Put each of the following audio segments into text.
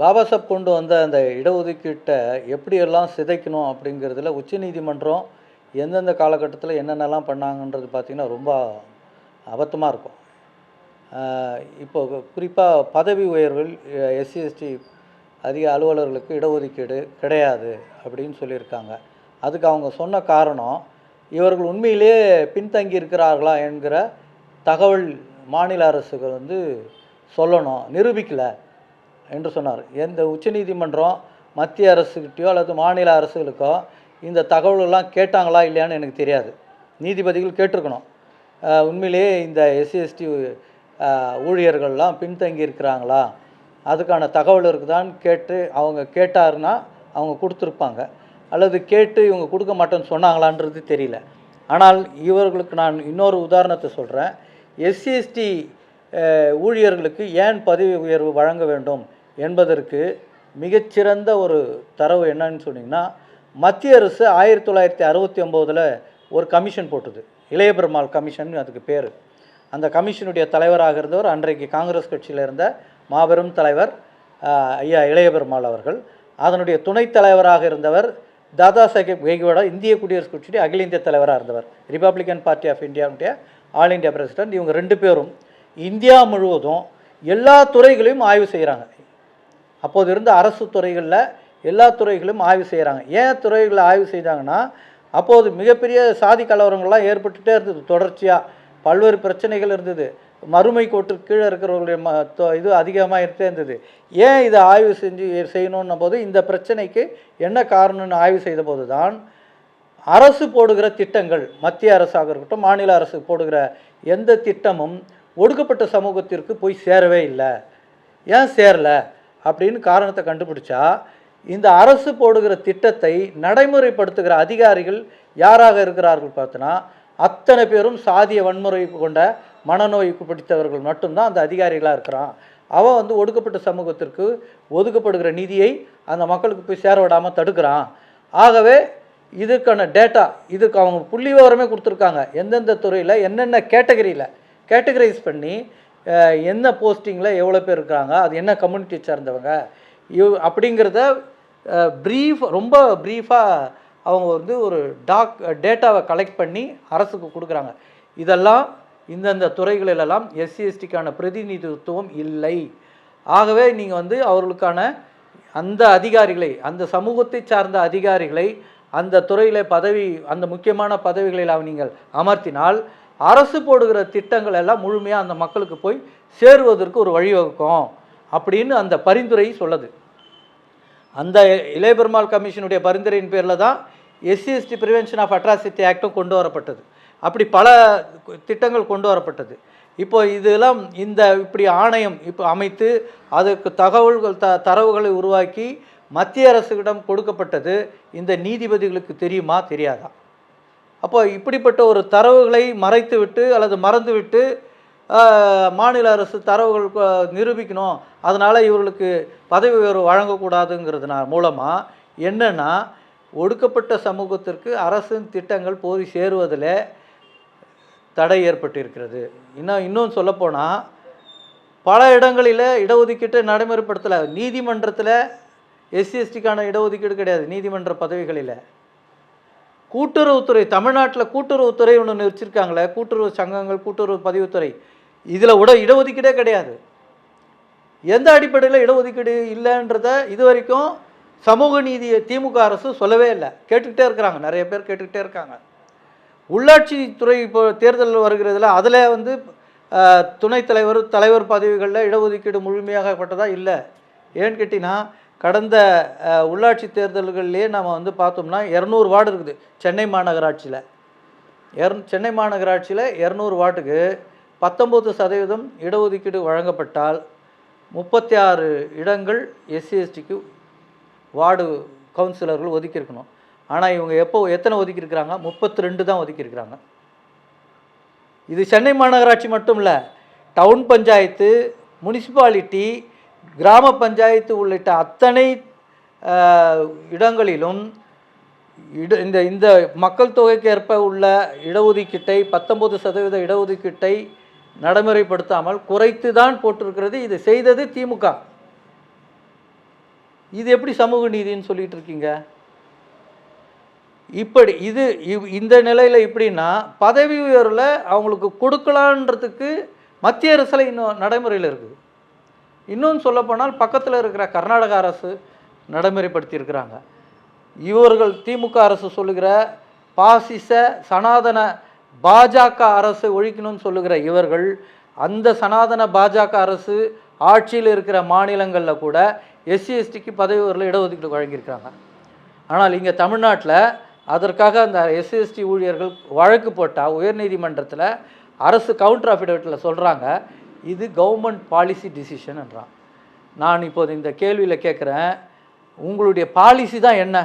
பாபா சாப் கொண்டு வந்த அந்த இடஒதுக்கீட்டை எப்படியெல்லாம் சிதைக்கணும் அப்படிங்கிறதுல உச்சநீதிமன்றம் எந்தெந்த காலகட்டத்தில் என்னென்னலாம் பண்ணாங்கன்றது பார்த்திங்கன்னா ரொம்ப அபத்தமாக இருக்கும். இப்போ குறிப்பாக பதவி உயர்வில் எஸ்சி எஸ்டி அதிக அலுவலர்களுக்கு இடஒதுக்கீடு கிடையாது அப்படின்னு சொல்லியிருக்காங்க. அதுக்கு அவங்க சொன்ன காரணம் இவர்கள் உண்மையிலேயே பின்தங்கி இருக்கிறார்களா என்கிற தகவல் மாநில அரசுகள் வந்து சொல்லணும் நிரூபிக்கலை. என்று சொன்னார். எந்த உச்சநீதிமன்றம் மத்திய அரசுக்கிட்டையோ அல்லது மாநில அரசுகளுக்கோ இந்த தகவல்கள்லாம் கேட்டாங்களா இல்லையான்னு எனக்கு தெரியாது. நீதிபதிகள் கேட்டிருக்கணும். உண்மையிலேயே இந்த எஸ்சிஎஸ்டி ஊழியர்கள்லாம் பின்தங்கி இருக்கிறாங்களா? அதுக்கான தகவல் இருக்குதான்னு கேட்டு அவங்க கேட்டாருன்னா அவங்க கொடுத்துருப்பாங்க. அல்லது கேட்டு இவங்க கொடுக்க மாட்டேன்னு சொன்னாங்களான்றது தெரியல. ஆனால் இவர்களுக்கு நான் இன்னொரு உதாரணத்தை சொல்கிறேன் எஸ்சிஎஸ்டி ஊழியர்களுக்கு ஏன் பதவி உயர்வு வழங்க வேண்டும்? என்பதற்கு மிகச்சிறந்த ஒரு தரவு என்னன்னு சொன்னீங்கன்னா மத்திய அரசு ஆயிரத்தி தொள்ளாயிரத்தி அறுபத்தி ஒம்போதில் ஒரு கமிஷன் போட்டது. இளைய பெருமாள் கமிஷன் அதுக்கு பேர். அந்த கமிஷனுடைய தலைவராக இருந்தவர் அன்றைக்கு காங்கிரஸ் கட்சியில் இருந்த மாபெரும் தலைவர் ஐயா இளைய பெருமாள் அவர்கள். அதனுடைய துணைத் தலைவராக இருந்தவர் தாதா சாஹேப் கெய்க்வாடா இந்திய குடியரசு கட்சியுடைய அகில இந்திய தலைவராக இருந்தவர். ரிப்பப்ளிகன் பார்ட்டி ஆஃப் இந்தியாவுடைய ஆல் இந்தியா பிரசிடென்ட் இவங்க ரெண்டு பேரும். இந்தியா முழுவதும் எல்லா துறைகளையும் ஆய்வு செய்கிறாங்க அப்போது இருந்த அரசு துறைகளில் எல்லா துறைகளும் ஆய்வு செய்கிறாங்க ஏன் துறைகளை ஆய்வு செய்தாங்கன்னா அப்போது மிகப்பெரிய சாதி கலவரங்கள்லாம் ஏற்பட்டுகிட்டே இருந்தது. தொடர்ச்சியாக பல்வேறு பிரச்சனைகள் இருந்தது. மறுமை கோட்டுக்கு கீழே இருக்கிறவர்களுடைய ம தொ- இது அதிகமாக இருந்தே இருந்தது. ஏன் இதை ஆய்வு செஞ்சு செய்யணுன்ன போது இந்த பிரச்சனைக்கு என்ன காரணம்னு ஆய்வு செய்த போது தான் அரசு போடுகிற திட்டங்கள் மத்திய அரசாக இருக்கட்டும் மாநில அரசு போடுகிற எந்த திட்டமும் ஒடுக்கப்பட்ட சமூகத்திற்கு போய் சேரவே இல்லை. ஏன் சேரல? அப்படின்னு காரணத்தை கண்டுபிடிச்சா இந்த அரசு போடுகிற திட்டத்தை நடைமுறைப்படுத்துகிற அதிகாரிகள் யாராக இருக்கிறார்கள் பார்த்தோன்னா அத்தனை பேரும் சாதிய வன்முறை கொண்ட மனநோய்க்கு பிடித்தவர்கள் மட்டும்தான் அந்த அதிகாரிகளாக இருக்கிறான். அவன் வந்து ஒடுக்கப்பட்ட சமூகத்திற்கு ஒதுக்கப்படுகிற நிதியை அந்த மக்களுக்கு போய் சேர விடாமல் தடுக்கிறான். ஆகவே இதுக்கான டேட்டா இதுக்கு அவங்க புள்ளி விவரமே கொடுத்துருக்காங்க. எந்தெந்த துறையில் என்னென்ன கேட்டகரியில் கேட்டகரைஸ் பண்ணி என்ன போஸ்டிங்கில் எவ்வளோ பேர் இருக்காங்க அது என்ன கம்யூனிட்டி சார்ந்தவங்க இவ் அப்படிங்கிறத ப்ரீஃப் ரொம்ப ப்ரீஃபாக அவங்க வந்து ஒரு டாக் டேட்டாவை கலெக்ட் பண்ணி அரசுக்கு கொடுக்குறாங்க. இதெல்லாம் இந்தந்த துறைகளிலெல்லாம் எஸ்சிஎஸ்டிக்கான பிரதிநிதித்துவம் இல்லை. ஆகவே நீங்கள் வந்து அவர்களுக்கான அந்த அதிகாரிகளை அந்த சமூகத்தை சார்ந்த அதிகாரிகளை அந்த துறையில் பதவி அந்த முக்கியமான பதவிகளில் அவ- நீங்கள் அமர்த்தினால் அரசு போடுகிற திட்டங்கள் எல்லாம் முழுமையாக அந்த மக்களுக்கு போய் சேருவதற்கு ஒரு வழிவகுக்கும் அப்படின்னு அந்த பரிந்துரை சொல்லுது. அந்த இளையபெருமாள் கமிஷனுடைய பரிந்துரையின் பேரில் தான் SC ST prevention of atrocity ஆக்டும் கொண்டு வரப்பட்டது. அப்படி பல திட்டங்கள் கொண்டு வரப்பட்டது. இப்போ இதெல்லாம் இந்த இப்படி ஆணையம் இப்போ அமைத்து அதற்கு தகவல்கள் த தரவுகளை உருவாக்கி மத்திய அரசுகளிடம் கொடுக்கப்பட்டது இந்த நீதிபதிகளுக்கு தெரியுமா தெரியாதா? அப்போ இப்படிப்பட்ட ஒரு தரவுகளை மறைத்துவிட்டு அல்லது மறந்துவிட்டு மாநில அரசு தரவுகள் நிரூபிக்கணும். அதனால் இவர்களுக்கு பதவி உயர்வு வழங்கக்கூடாதுங்கிறதுனா மூலமாக என்னென்னா ஒடுக்கப்பட்ட சமூகத்திற்கு அரசின் திட்டங்கள் போய் சேருவதில் தடை ஏற்பட்டிருக்கிறது. இன்னும் இன்னும் சொல்லப்போனால் பல இடங்களில் இடஒதுக்கீட்டை நடைமுறைப்படுத்தலை. நீதிமன்றத்தில் எஸ்சி எஸ்டிக்கான இடஒதுக்கீடு கிடையாது நீதிமன்ற பதவிகளில். கூட்டுறவுத்துறை தமிழ்நாட்டில் கூட்டுறவுத்துறை ஒன்று வச்சுருக்காங்களே கூட்டுறவு சங்கங்கள் கூட்டுறவு பதிவுத்துறை இதில் உட இடஒதுக்கீடே கிடையாது. எந்த அடிப்படையில் இடஒதுக்கீடு இல்லைன்றத இது வரைக்கும் சமூக நீதியை திமுக அரசு சொல்லவே இல்லை. கேட்டுக்கிட்டே இருக்கிறாங்க. நிறைய பேர் கேட்டுக்கிட்டே இருக்காங்க. உள்ளாட்சி துறை இப்போ தேர்தல் வருகிறதுல அதில் வந்து துணைத் தலைவர் தலைவர் பதவிகளில் இடஒதுக்கீடு முழுமையாகப்பட்டதா இல்லை? ஏன்னு கேட்டிங்கன்னா கடந்த உள்ளாட்சி தேர்தல்கள்லேயே நம்ம வந்து பார்த்தோம்னா இரநூறு வார்டு இருக்குது சென்னை மாநகராட்சியில். இர சென்னை மாநகராட்சியில் இரநூறு வார்டுக்கு பத்தொம்பது சதவீதம் இடஒதுக்கீடு வழங்கப்பட்டால் முப்பத்தி ஆறு இடங்கள் எஸ்சி எஸ்டிக்கு வார்டு கவுன்சிலர்கள் ஒதுக்கியிருக்கணும். ஆனால் இவங்க எப்போ எத்தனை ஒதுக்கியிருக்கிறாங்க? முப்பத்தி ரெண்டு தான் ஒதுக்கியிருக்கிறாங்க. இது சென்னை மாநகராட்சி மட்டும் இல்லை டவுன் பஞ்சாயத்து முனிசிபாலிட்டி கிராம பஞ்சாயத்து உள்ளிட்ட அத்தனை இடங்களிலும் இட இந்த இந்த மக்கள் தொகைக்கு ஏற்ப உள்ள இடஒதுக்கீட்டை பத்தொம்பது சதவீத இடஒதுக்கீட்டை நடைமுறைப்படுத்தாமல் குறைத்து தான் போட்டிருக்கிறது. இது செய்தது திமுக. இது எப்படி சமூக நீதின்னு சொல்லிட்டு இருக்கீங்க இப்படி இது இவ்- இந்த நிலையில் இப்படின்னா பதவி உயர்வில் அவங்களுக்கு கொடுக்கலான்றதுக்கு மத்திய அரசில் இன்னும் நடைமுறையில் இருக்குது. இன்னும் சொல்லப்போனால் பக்கத்தில் இருக்கிற கர்நாடக அரசு நடைமுறைப்படுத்தியிருக்கிறாங்க. இவர்கள் திமுக அரசு சொல்லுகிற பாசிச சனாதன பாஜக அரசு ஒழிக்கணும்னு சொல்லுகிற இவர்கள் அந்த சனாதன பாஜக அரசு ஆட்சியில் இருக்கிற மாநிலங்களில் கூட எஸ்சி எஸ்டிக்கு பதவி உயர்வில் இடஒதுக்கீடு வழங்கியிருக்கிறாங்க. ஆனால் இங்கே தமிழ்நாட்டில் அதற்காக அந்த எஸ்சி எஸ்டி ஊழியர்கள் வழக்கு போட்டால் உயர்நீதிமன்றத்தில் அரசு கவுண்டர் அஃபிடவிட்டில் சொல்கிறாங்க இது கவர்மெண்ட் பாலிசி டிசிஷன்ன்றான் நான் இப்போது இந்த கேள்வியில் கேட்குறேன் உங்களுடைய பாலிசி தான் என்ன?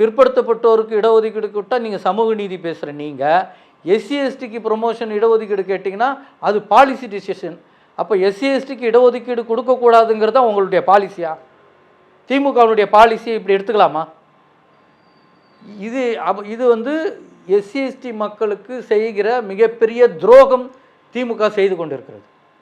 பிற்படுத்தப்பட்டோருக்கு இடஒதுக்கீடு கொடுத்தால் நீங்கள் சமூக நீதி பேசுகிற நீங்கள் எஸ்சி எஸ்டிக்கு ப்ரொமோஷன் இடஒதுக்கீடு கேட்டிங்கன்னா அது பாலிசி டிசிஷன் அப்போ எஸ்சி எஸ்டிக்கு இடஒதுக்கீடு கொடுக்கக்கூடாதுங்கிறது தான் உங்களுடைய பாலிசியா திமுகவுடைய பாலிசியை இப்படி எடுத்துக்கலாமா? இது அப் இது வந்து எஸ்சி எஸ்டி மக்களுக்கு செய்கிற மிகப்பெரிய துரோகம் திமுக செய்து கொண்டிருக்கிறது.